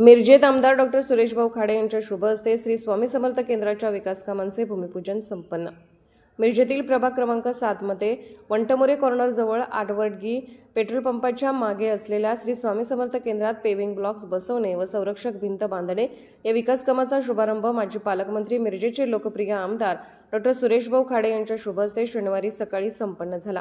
मिरजेत आमदार डॉक्टर सुरेशभाऊ खाडे यांच्या शुभ हस्ते श्री स्वामी समर्थ केंद्राच्या विकास कामांचे भूमिपूजन संपन्न. मिरजेतील प्रभाग क्रमांक सातमध्ये वंटमोरे कॉर्नरजवळ आठवडगी पेट्रोल पंपाच्या मागे असलेल्या श्री स्वामी समर्थ केंद्रात पेविंग ब्लॉक्स बसवणे व संरक्षक भिंत बांधणे या विकास कामाचा शुभारंभ माजी पालकमंत्री मिरजेचे लोकप्रिय आमदार डॉक्टर सुरेशभाऊ खाडे यांच्या शुभ हस्ते शनिवारी सकाळी संपन्न झाला.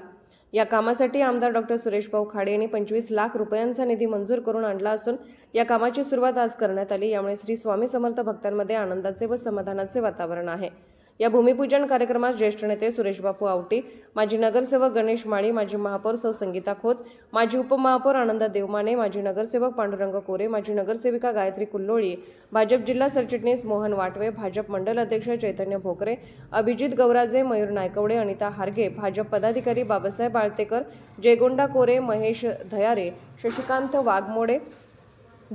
या कामासाठी आमदार डॉक्टर सुरेशभाऊ खाडे यांनी पंचवीस लाख रुपयांचा निधी मंजूर करून आणला असून या कामाची सुरुवात आज करण्यात आली. यामुळे श्री स्वामी समर्थ भक्तांमध्ये आनंदाचे व समाधानाचे वातावरण आहे. या भूमिपूजन कार्यक्रमात ज्येष्ठ नेते सुरेशबापू आवटी माजी नगरसेवक गणेश माळी माजी महापौर सौ संगीता खोत माजी उपमहापौर आनंदा देवमाने माजी नगरसेवक पांडुरंग कोरे माजी नगरसेविका गायत्री कुल्लोळी भाजप जिल्हा सरचिटणीस मोहन वाटवे भाजप मंडल अध्यक्ष चैतन्य भोकरे अभिजित गौराजे मयूर नायकवडे अनिता हारगे भाजप पदाधिकारी बाबासाहेब आळतेकर जयगोंडा कोरे महेश धयारे शशिकांत वाघमोडे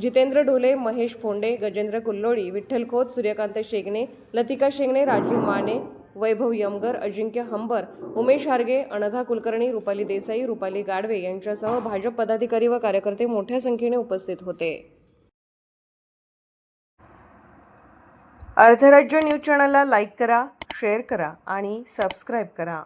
जितेंद्र ढोले महेश फोंडे गजेंद्र कुल्लोळी विठ्ठल खोत सूर्यकांत शेगणे लतिका शेगणे राजू माने वैभव यमगर अजिंक्य हंबर उमेश हार्गे अनघा कुलकर्णी रुपाली देसाई रुपाली गाडवे यांच्यासह भाजप पदाधिकारी व कार्यकर्ते मोठ्या संख्येने उपस्थित होते. अर्थराज्य न्यूज चॅनलला लाईक करा शेअर करा आणि सबस्क्राईब करा.